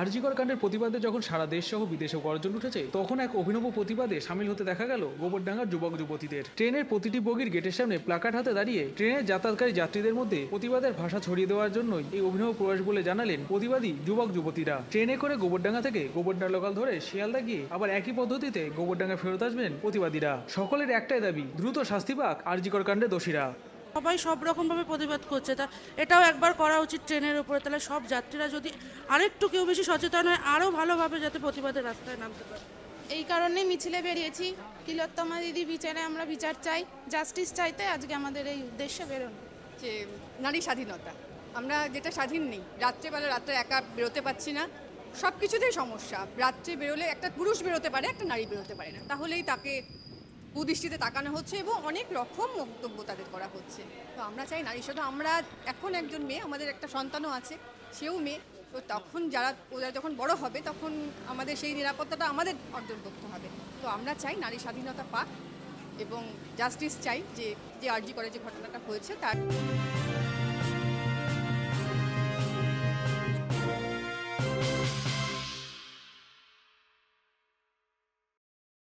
আরজিকর কাণ্ডের প্রতিবাদে যখন সারা দেশ সহ বিদেশে গর্জন উঠেছে, তখন এক অভিনব প্রতিবাদে সামিল হতে দেখা গেল গোবরডাঙ্গার যুবক যুবতীদের। ট্রেনের প্রতিটি বগির গেটের সামনে প্লাকার্ড হাতে দাঁড়িয়ে ট্রেনের যাতায়াতকারী যাত্রীদের মধ্যে প্রতিবাদের ভাষা ছড়িয়ে দেওয়ার জন্যই এই অভিনব প্রয়াস বলে জানালেন প্রতিবাদী যুবক যুবতীরা। ট্রেনে করে গোবরডাঙ্গা থেকে গোবরডাঙ্গা লোকাল ধরে শিয়ালদা গিয়ে আবার একই পদ্ধতিতে গোবরডাঙ্গা ফেরত আসবেন প্রতিবাদীরা। সকলের একটাই দাবি, দ্রুত শাস্তি পাক আরজিকর কাণ্ডে দোষীরা। সবাই সব রকমভাবে প্রতিবাদ করছে। তা এটাও একবার করা উচিত ট্রেনের উপরে। তাহলে সব যাত্রীরা যদি আরেকটু কেউ বেশি সচেতন হয় আরও ভালোভাবে যাতে প্রতিবাদের রাস্তায় নামতে পারে। এই কারণেই মিছিলে বেরিয়েছি। তিলোত্তমা দিদি বিচারে আমরা বিচার চাই। জাস্টিস চাইতে আজকে আমাদের এই উদ্দেশ্যে বেরোনো। যে নারী স্বাধীনতা আমরা যেটা স্বাধীন নেই রাত্রেবেলা রাত্রে একা বেরোতে পারছি না। সব কিছুতেই সমস্যা। রাত্রে বেরোলে একটা পুরুষ বেরোতে পারে একটা নারী বেরোতে পারে না। তাহলেই তাকে কুদৃষ্টিতে তাকানো হচ্ছে এবং অনেক রকম মন্তব্য তাদের করা হচ্ছে। তো আমরা চাই নারী শুধু আমরা এখন একজন মেয়ে, আমাদের একটা সন্তানও আছে, সেও মেয়ে। তো তখন যারা, ওরা যখন বড় হবে, তখন আমাদের সেই নিরাপত্তাটা আমাদের অর্জন করতে হবে। তো আমরা চাই নারী স্বাধীনতা পাক এবং জাস্টিস চাই যে যে আর্জি করে যে ঘটনাটা হয়েছে, তার